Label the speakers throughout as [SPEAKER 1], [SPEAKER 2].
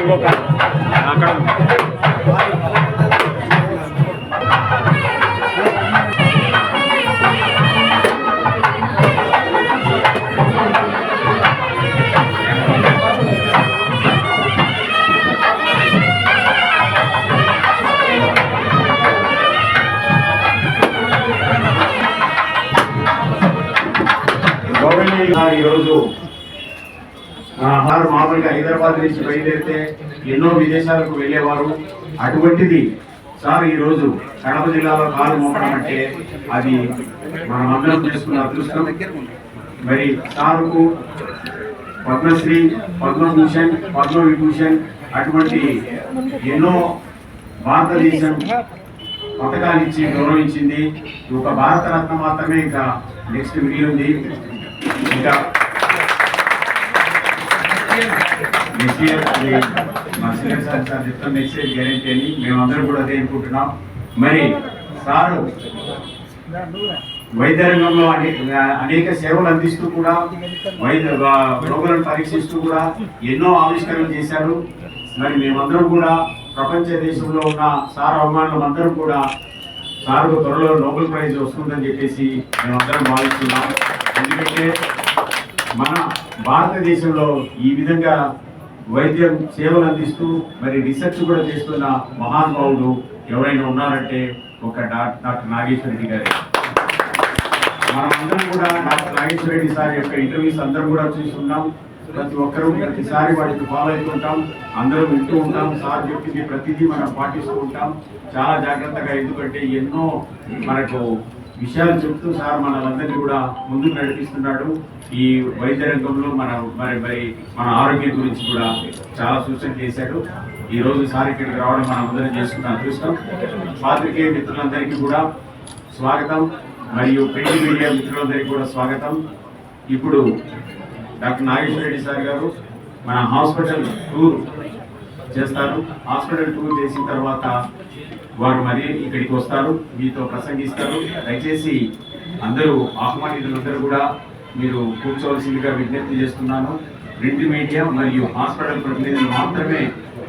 [SPEAKER 1] ఇంకొక వారు మామూలుగా హైదరాబాద్ నుంచి బయలుదేరితే ఎన్నో విదేశాలకు వెళ్ళేవారు. అటువంటిది సార్ ఈరోజు కడప జిల్లాలో కాలు మోపడం అంటే అది మనం అందరం చేసుకున్న అదృష్టం. మరి సార్కు పద్మశ్రీ పద్మభూషణ్ పద్మవిభూషణ్ అటువంటి ఎన్నో భారతదేశం పథకాలు ఇచ్చి గౌరవించింది. ఒక భారతరత్న మాత్రమే ఇంకా నెక్స్ట్ మిగిలి ఉంది ఇంకా నెక్స్ట్ ఇయర్ అది మా సీనియర్ సార్ సార్ చెప్తాం నెక్స్ట్ ఇయర్ గ్యారెంటీ అని మేమందరం కూడా అదే అనుకుంటున్నాం మరి సారు వైద్య రంగంలో అనేక సేవలు అందిస్తూ కూడా వైద్య రోగులను పరీక్షిస్తూ కూడా ఎన్నో ఆవిష్కరణలు చేశారు మరి మేమందరం కూడా ప్రపంచ దేశంలో ఉన్న సార్ అవమానులు అందరం కూడా సార్కు త్వరలో నోబెల్ ప్రైజ్ వస్తుందని చెప్పేసి మేమందరం భావిస్తున్నాం ఎందుకంటే మన భారతదేశంలో ఈ విధంగా వైద్యం సేవలు అందిస్తూ మరి రీసెర్చ్ కూడా చేస్తున్న మహానుభావుడు ఎవరైనా ఉన్నారంటే ఒక డాక్టర్ నాగేశ్వర రెడ్డి గారే. మనమందరం కూడా డాక్టర్ నాగేశ్వర రెడ్డి సార్ యొక్క ఇంటర్వ్యూస్ అందరం కూడా చూస్తున్నాం. ప్రతి ఒక్కరూ ప్రతిసారి వాటికి ఫాలో అవుతుంటాం అందరూ వింటూ ఉంటాం. సార్ చెప్పింది ప్రతిదీ మనం పాటిస్తూ ఉంటాం. చాలా జాగ్రత్తగా ఎందుకంటే ఎన్నో మనకు విషయాలు చెప్తూ సార్ మనందరినీ కూడా ముందుకు నడిపిస్తున్నాడు. ఈ వైద్య రంగంలో మన మరి మరి మన ఆరోగ్యం గురించి కూడా చాలా సూచన చేశాడు. ఈ రోజు సార్ ఇక్కడికి రావడం మనం అందరం చేసుకున్న అదృష్టం. పాత్రికేయ మిత్రులందరికీ కూడా స్వాగతం. మరియు ప్రింట్ మీడియా మిత్రులందరికీ కూడా స్వాగతం. ఇప్పుడు డాక్టర్ నాగేశ్వర రెడ్డి సార్ గారు మన హాస్పిటల్ టూర్ చేస్తారు. హాస్పిటల్ టూర్ చేసిన తర్వాత వారు మరి ఇక్కడికి వస్తారు మీతో ప్రసంగిస్తారు. దయచేసి అందరూ ఆహ్వానితులందరూ కూడా మీరు కూర్చోవలసిందిగా విజ్ఞప్తి చేస్తున్నాను. ప్రింట్ మీడియా మరియు హాస్పిటల్ ప్రతినిధులు మాత్రమే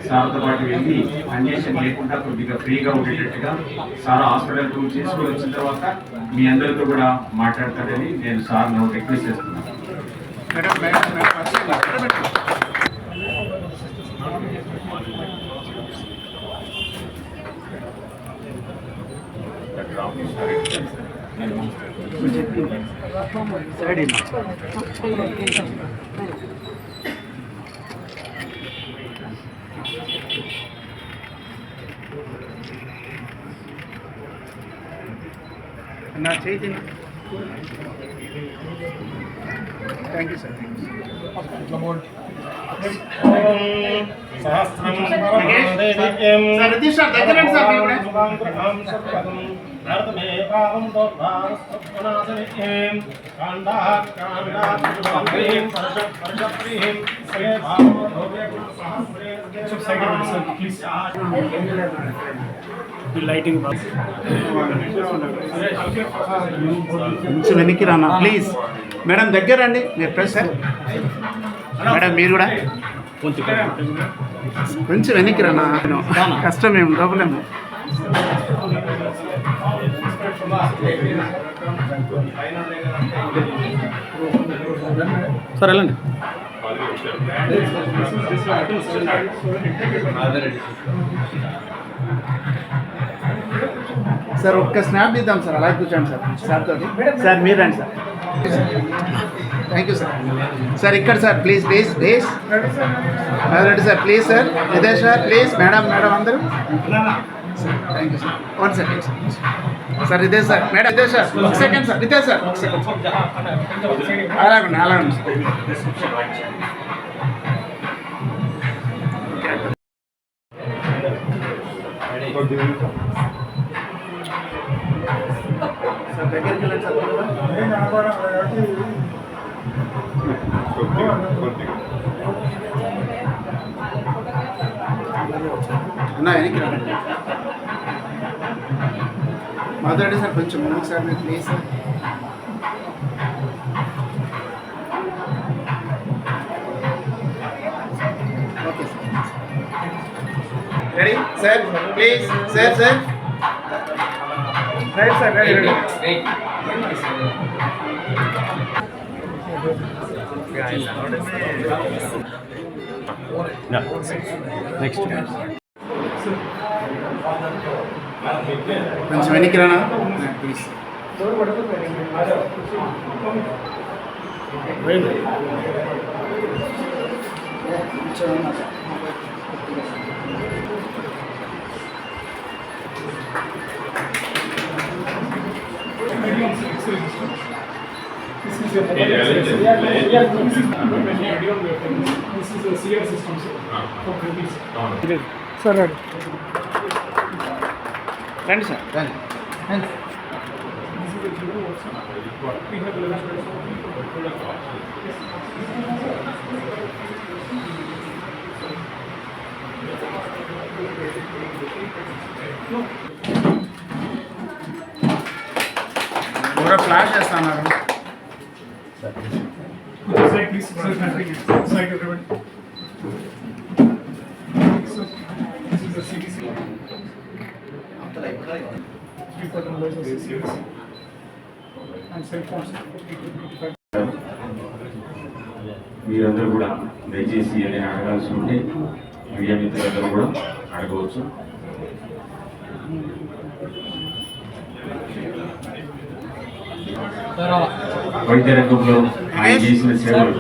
[SPEAKER 1] సార్తో పాటు వెళ్ళి అన్వేషణ లేకుండా కొద్దిగా ఫ్రీగా ఉండేటట్టుగా సార్ హాస్పిటల్ టూర్ చేసుకుని వచ్చిన తర్వాత మీ అందరితో కూడా మాట్లాడతారని నేను సార్ను రిక్వెస్ట్ చేస్తున్నాను.
[SPEAKER 2] నా చేతి థ్యాంక్ యూ సార్ కొంచెం వెనక్కి రానా? ప్లీజ్ మేడం దగ్గర రండి మీరు ప్రెస్ సార్ మేడం మీరు కూడా. కొంచెం వెనక్కి రా కష్టం ఏం ప్రాబ్లం
[SPEAKER 3] సార్ వెళ్ళండి.
[SPEAKER 2] సార్ ఒక్క స్నాప్ ఇద్దాం సార్ అలా కూర్చోండి సార్ సార్ తోటి. సార్ మీరు రండి sir. Thank you sir sir ఇక్కడ sir please please please Reddy sir please sir ఇదే సార్ ప్లీజ్ మేడం మేడం అందరూ. Thank you sir one second sir ఇదే సార్ మేడం ఇదే సార్ ఒక సెకండ్ సార్ ఇదే సార్ ఒక సెకండ్ అలాగండి అలాగండి సార్ దగ్గరికి వెళ్ళండి సార్ త్వరగా. అన్నా వెనక్కి రండి మాట్లాడండి సార్ కొంచెం ముందుకు సార్. మీరు please sir okay sir ready sir please sir sir right sir ready ready
[SPEAKER 3] next
[SPEAKER 2] కొంచెం వెనక్కి రానా ప్లీజ్
[SPEAKER 3] సార్
[SPEAKER 2] రండి సార్ రండి కూడా ఫ్లాష్ చేస్తున్నారు
[SPEAKER 1] మీరందరూ కూడా దయచేసి ఏదైనా అడగాల్సి ఉంటే మీడియా మిత్రులందరూ కూడా అడగవచ్చు. వైద్య రంగంలో ఆయన చేసిన సేవలు.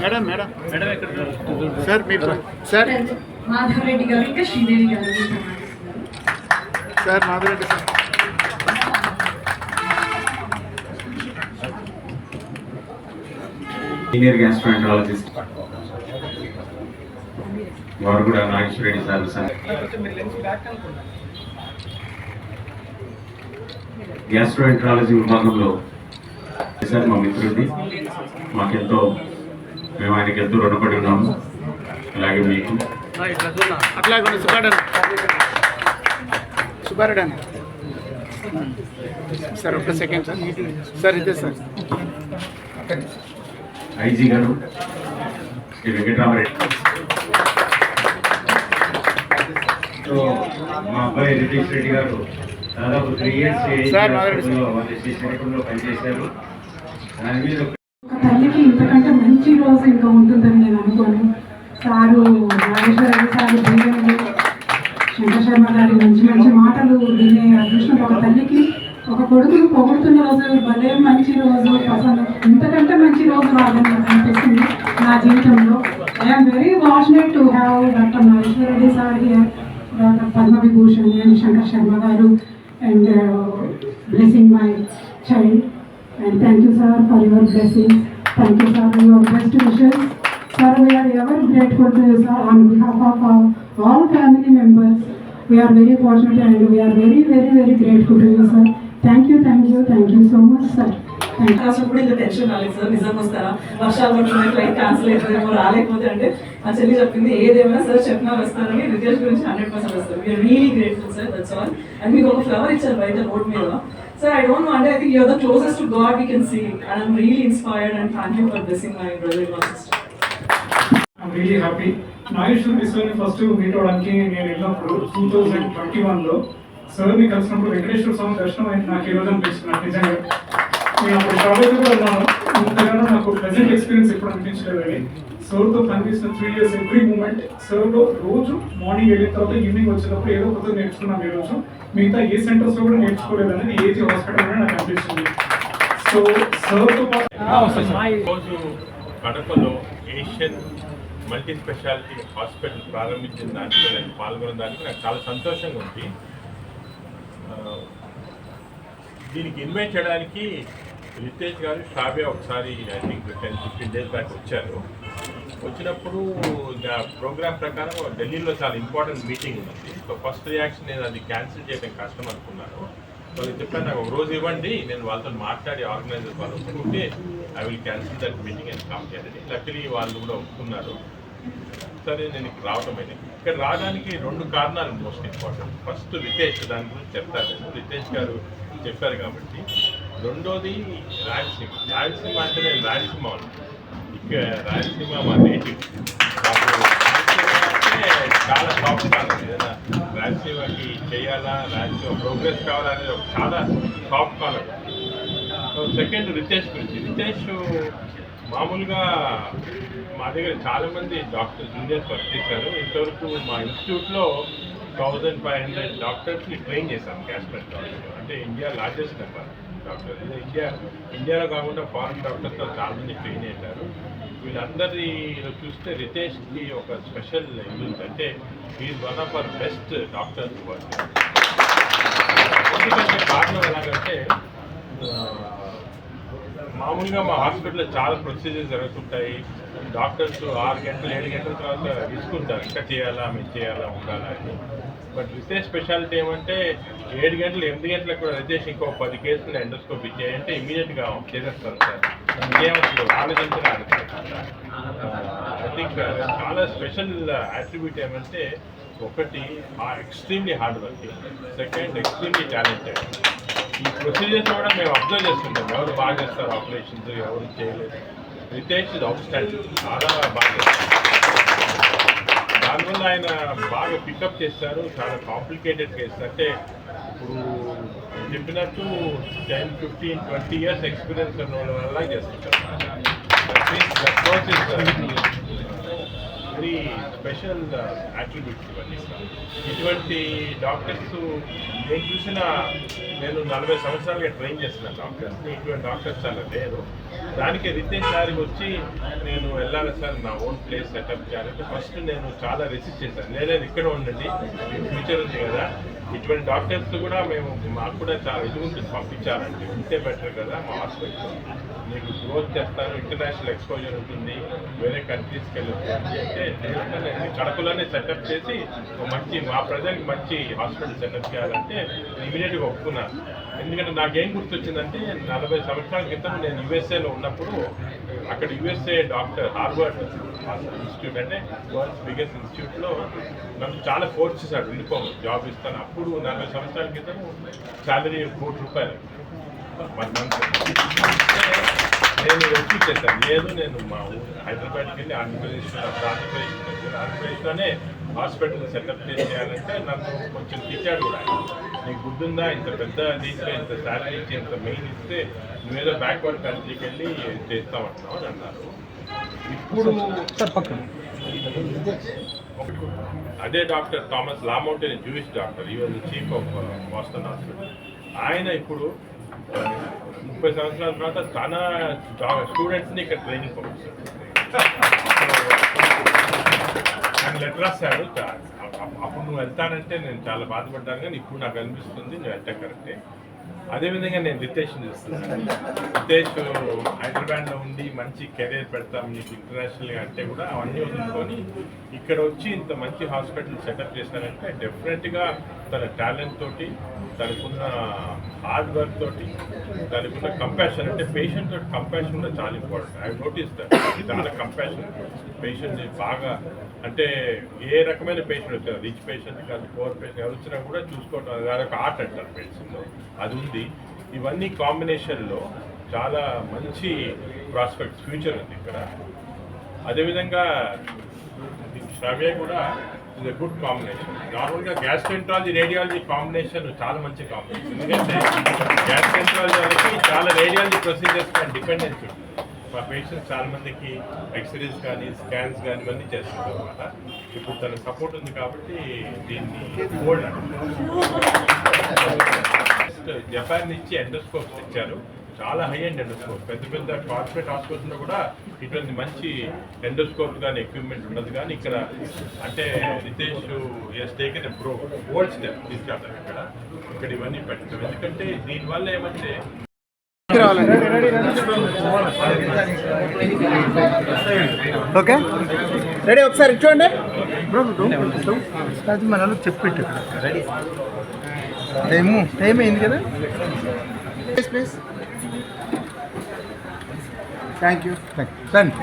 [SPEAKER 2] Madam madam. మేడం సార్ మీరు సార్.
[SPEAKER 4] మాధవరెడ్డి గారు ఇంకా శ్రీదేవి గారు
[SPEAKER 2] sir Madhu Reddy sir.
[SPEAKER 1] Senior gastroenterologist. వారు కూడా Nageswara Reddy sir sir gastroenterology విభాగంలో సార్ మా మిత్రుడిని మాకెంతో మేము ఆయనకి ఎంతో రుణపడి ఉన్నాము. అలాగే మీకు.
[SPEAKER 2] సార్ ఒక్క సెకండ్ సార్. సార్ ఇదే సార్.
[SPEAKER 1] ఐజీ గారు. శ్రీ వెంకటరామరెడ్డి. సో మా అబ్బాయి రితీష్ రెడ్డి గారు దాదాపు త్రీ ఇయర్స్ పనిచేశారు. దాని మీద
[SPEAKER 4] తల్లికి ఇంతకంటే మంచి రోజు ఇంకా ఉంటుందని నేను అనుకోను. సారు నాగేశ్వరరావు సారు శంకర్ శర్మ గారి మంచి మంచి మాటలు వినే అదృష్టం ఒక తల్లికి. ఒక కొడుకు పొగుడుతున్న రోజు భలే మంచి రోజు అసలు ఇంతకంటే మంచి రోజు రాదని నాకు అనిపిస్తుంది నా జీవితంలో. I'm very fortunate to have doctor Maheshwara Reddy sir here doctor Padma Vibhushan and Shankar Sharma గారు and blessing my child and thank you sir for your blessing thank you sir your best wishes sir we're ever grateful to you sir on behalf of all family members we're very fortunate and we're very very very grateful to you sir Thank you, thank you, thank you so much, sir.
[SPEAKER 5] రాష్ట్రం కూడా ఇంత tension రాలేదు sir నిజం వస్తారా? వర్షాలు పడుతున్నాయి flight cancel అవుతుందేమో రాలేకపోతే అంటే మా చెల్లి చెప్పింది ఏదేమైనా సార్ చెప్పినా వస్తారని రితేష్ గురించి హండ్రెడ్ పర్సెంట్ వస్తారు. Really grateful sir that's all and మీకు ఒక ఫ్లవర్ ఇచ్చారు బయట రోడ్ మీద. సార్ ఐ డోంట్ నో అంటే I think you're the closest to God we can see and I'm really inspired and thank you for blessing my brother sister
[SPEAKER 3] I'm really happy Nageswar first meet అవడానికి నేను వెళ్ళినప్పుడు two thousand twenty వన్లో సార్ని కలిసినప్పుడు వెంకటేశ్వర స్వామి దర్శనం అయింది. నాకు ఈ రోజు అనిపిస్తుంది నిజంగా నేను అప్పుడు షాప్ కూడా ఉన్నాను. ఇంతకన్నా నాకు ప్రజెంట్ ఎక్స్పీరియన్స్ ఎప్పుడు అనిపించలేదని సార్తో పనిచేసిన త్రీ ఇయర్స్ ఎవ్రీ మూమెంట్ సార్లో రోజు మార్నింగ్ వెళ్ళిన తర్వాత ఈవినింగ్ వచ్చేటప్పుడు ఏదో కొత్త నేర్చుకున్నాను ఈ రోజు మిగతా ఏ సెంటర్స్లో కూడా నేర్చుకోలేదని ఏజీ హాస్పిటల్ నాకు అనిపిస్తుంది. సో సార్తో పాటు
[SPEAKER 6] రోజు కడపలో ఏషియన్ మల్టీ స్పెషాలిటీ హాస్పిటల్ ప్రారంభించిన దాంట్లో నేను పాల్గొన్న దానికి నాకు చాలా సంతోషంగా ఉంది. దీనికి ఇన్వైట్ చేయడానికి రితేష్ గారు షాబే ఒకసారి I think ten fifteen days back వచ్చారు. వచ్చినప్పుడు ప్రోగ్రామ్ ప్రకారం ఢిల్లీలో చాలా ఇంపార్టెంట్ మీటింగ్ ఉంది. సో ఫస్ట్ రియాక్షన్ నేను అది క్యాన్సిల్ చేయడం కష్టం అనుకున్నాను. సో నేను చెప్పాను నాకు ఒక రోజు ఇవ్వండి. నేను వాళ్ళతో మాట్లాడి ఆర్గనైజర్ వాళ్ళు ఒప్పుకుంటే I will cancel that meeting and come చేయాలని లక్కలీ వాళ్ళు కూడా ఒప్పుకున్నారు. సరే నేను ఇక్కడ రావడం అయింది ఇక్కడ రావడానికి రెండు కారణాలు మోస్ట్ ఇంపార్టెంట్ ఫస్ట్ రితేష్ దాని గురించి చెప్తాను నేను రితేష్ గారు చెప్పారు కాబట్టి. రెండోది రాయలసీమ. రాయలసీమ అంటే నేను రాయలసీమ ఇక రాయలసీమ మా నేటివ్ చాలా టాప్ కాలం. ఏదైనా రాయలసీమకి చేయాలా రాయలసీమ ప్రోగ్రెస్ కావాలా అనేది ఒక చాలా టాప్ కాలం. సెకండ్ రితేష్ గురించి. రితేష్ మామూలుగా మా దగ్గర చాలా మంది డాక్టర్ జూనియర్స్ వర్క్ చేశారు. ఇంతవరకు మా ఇన్స్టిట్యూట్లో థౌజండ్ ఫైవ్ హండ్రెడ్ డాక్టర్స్ని ట్రైన్ చేశాం గ్యాస్ట్రెంటాలజీ అంటే India largest number doctor. India ఇండియాలో కాకుండా ఫారిన్ డాక్టర్స్తో చాలా మంది ట్రైన్ చేశారు. వీళ్ళందరిలో చూస్తే రితేష్కి ఒక స్పెషల్ ఇది అంటే is one of our best doctors work ఎందుకంటే కారణం ఎలాగంటే మామూలుగా మా హాస్పిటల్లో చాలా ప్రొసీజర్స్ జరుగుతుంటాయి. డాక్టర్స్ ఆరు గంటలు ఏడు గంటల తర్వాత తీసుకుంటారు ఇంకా చేయాలా మేము చేయాలా ఉండాలా అని. బట్ విశేష స్పెషాలిటీ ఏమంటే ఏడు గంటలు ఎనిమిది గంటలకు కూడా రితేష్ ఇంకో పది కేసులు ఎండోస్కోప్ ఇచ్చేయంటే ఇమీడియట్గా చేసేస్తారు సార్. ఇంకేమవుతుంది ఆలోచించిన ఐ థింక్ చాలా స్పెషల్ అట్రిబ్యూట్ ఏమంటే ఒకటి extremely hard working second extremely talented. Procedures కూడా మేము అబ్జర్వ్ చేస్తుంటాం. ఎవరు బాగా చేస్తారు ఆపరేషన్స్? ఎవరు చేయలేదు. రితేష్ ఇది అవుట్ స్టాండింగ్ చాలా బాగా దానివల్ల ఆయన బాగా పికప్ చేస్తారు. చాలా కాంప్లికేటెడ్ కేసు. అంటే ఇప్పుడు చెప్పినట్టు ten fifteen twenty years experience ఉన్న వాళ్ళ వల్ల చేస్తుంటారు. వెరీ స్పెషల్ అట్రిబ్యూట్స్ ఇవన్నీ ఇటువంటి డాక్టర్స్ నేను చూసిన నేను నలభై సంవత్సరాలుగా ట్రైన్ చేసిన డాక్టర్స్ని ఇటువంటి డాక్టర్స్ చాలా లేరు. దానికి రితేష్ గారికి వచ్చి నేను వెళ్ళాలి సార్ నా ఓన్ ప్లేస్ సెటప్ చేయాలంటే ఫస్ట్ నేను చాలా రెసిస్ట్ చేశాను. నేనేది ఇక్కడ ఉండండి ఫ్యూచర్ ఉంది కదా. ఇటువంటి డాక్టర్స్ కూడా మేము మాకు కూడా చాలా ఇది ఉంటుంది పంపించాలంటే ఉంటే బెటర్ కదా మా హాస్పిటల్ మీకు గ్రోత్ చేస్తాను ఇంటర్నేషనల్ ఎక్స్పోజర్ ఉంటుంది వేరే కంట్రీస్కి వెళ్ళొచ్చు. అంటే నేను కడపలోనే సెటప్ చేసి మంచి మా ప్రజలకు మంచి హాస్పిటల్ సెటప్ చేయాలంటే ఇమీడియట్గా ఒప్పుకున్నాను. ఎందుకంటే నాకేం గుర్తొచ్చిందంటే నలభై సంవత్సరాల క్రితం నేను యుఎస్ఏలో ఉన్నప్పుడు అక్కడ యుఎస్ఏ డాక్టర్ హార్వర్డ్ ఇన్స్టిట్యూట్ అంటే వరల్డ్స్ బిగ్గెస్ట్ ఇన్స్టిట్యూట్లో నన్ను చాలా ఫోర్స్ చేశాడు వెళ్ళిపోము జాబ్ ఇస్తాను. అప్పుడు నలభై సంవత్సరాల క్రితం శాలరీ కోటి రూపాయలు. వన్ మంత్ నేను వచ్చి చేశాను. లేదు నేను మా హైదరాబాద్కి వెళ్ళి ఆంధ్రప్రదేశ్ ఆంధ్రప్రదేశ్ ఆంధ్రప్రదేశ్లోనే హాస్పిటల్ సెటప్ చేయాలంటే నన్ను కొంచెం తిట్టాడు కూడా. నీకు గుర్తుందా? ఇంత పెద్ద దీంట్లో ఇంత శాలరీ ఇచ్చి ఇంత మెయిన్ ఇస్తే నువ్వేదో బ్యాక్వర్డ్ కంట్రీకి వెళ్ళి చేస్తామంటున్నావు అని అన్నారు. ఇప్పుడు అదే డాక్టర్ థామస్ లామౌంట్ అనే Jewish doctor even chief of uh, Boston hospital ఆయన ఇప్పుడు ముప్పై సంవత్సరాల తర్వాత తన స్టూడెంట్స్ని ఇక్కడ ట్రైనింగ్ పంపిస్తాడు. ఆయన లెటర్ రాశాడు. అప్పుడు నువ్వు వెళ్తానంటే నేను చాలా బాధపడ్డాను కానీ ఇప్పుడు నాకు అనిపిస్తుంది నువ్వు వెళ్తా కరెక్టే అదేవిధంగా నేను రితేష్ని చూస్తున్నాను. రితేష్ హైదరాబాద్లో ఉండి మంచి కెరీర్ పెడతాం నీకు ఇంటర్నేషనల్గా అంటే కూడా అవన్నీ వదులుకొని ఇక్కడ వచ్చి ఇంత మంచి హాస్పిటల్ సెటప్ చేశారంటే డెఫినెట్గా తన టాలెంట్ తోటి తనకున్న హార్డ్ వర్క్ తోటి తనకున్న కంపాషన్ అంటే పేషెంట్ తోటి కంపాషన్ కూడా చాలా ఇంపార్టెంట్ ఐ నోటీస్ దట్ చాలా కంపాషన్ పేషెంట్ బాగా అంటే ఏ రకమైన పేషెంట్ వచ్చారు? రిచ్ పేషెంట్ కాదు పోర్ పేషెంట్ ఎవరు వచ్చినా కూడా చూసుకోవటం అది ఒక ఆర్ట్ అంటారు మెడిసిన్లో అది ఉంది. ఇవన్నీ కాంబినేషన్లో చాలా మంచి ప్రాస్పెక్ట్స్ ఫ్యూచర్ ఉంది ఇక్కడ. అదేవిధంగా శ్రవ్య కూడా ఇది గుడ్ కాంబినేషన్ నార్మల్గా గ్యాస్ట్రెంట్రాలజీ రేడియాలజీ కాంబినేషన్ చాలా మంచి కాంబినేషన్ ఎందుకంటే గ్యాస్ట్రెంట్రాలజీ వాళ్ళకి చాలా రేడియాలజీ ప్రొసీజర్స్ పైన డిపెండెన్స్ ఉంటుంది. మా పేషెంట్స్ చాలా మందికి ఎక్స్రేస్ కానీ స్కాన్స్ కానీ ఇవన్నీ చేస్తుంటారు అనమాట ఇప్పుడు తన సపోర్ట్ ఉంది కాబట్టి దీన్ని గోల్డ్ జపాన్ నుంచి ఎండోస్కోప్స్ ఇచ్చారు చాలా హై అండ్ ఎండోస్కోప్ పెద్ద పెద్ద కార్పొరేట్ హాస్పిటల్లో కూడా ఇటువంటి మంచి ఎండోస్కోప్ కానీ ఎక్విప్మెంట్ ఉండదు. కానీ ఇక్కడ అంటే రితేష్ ఎస్ టేకెన్ ప్రో గోల్డ్ స్టెప్ తీసుకెళ్తాం ఇక్కడ. ఇక్కడ ఇవన్నీ పెట్టడం. ఎందుకంటే దీనివల్ల ఏమంటే
[SPEAKER 2] ఓకే. రెడీ ఒకసారి చూడండి.
[SPEAKER 7] అది మనలో చెప్పిట్టు టైము. టైం అయింది కదా?
[SPEAKER 2] ప్లీజ్ ప్లీజ్ థ్యాంక్ యూ
[SPEAKER 7] రండి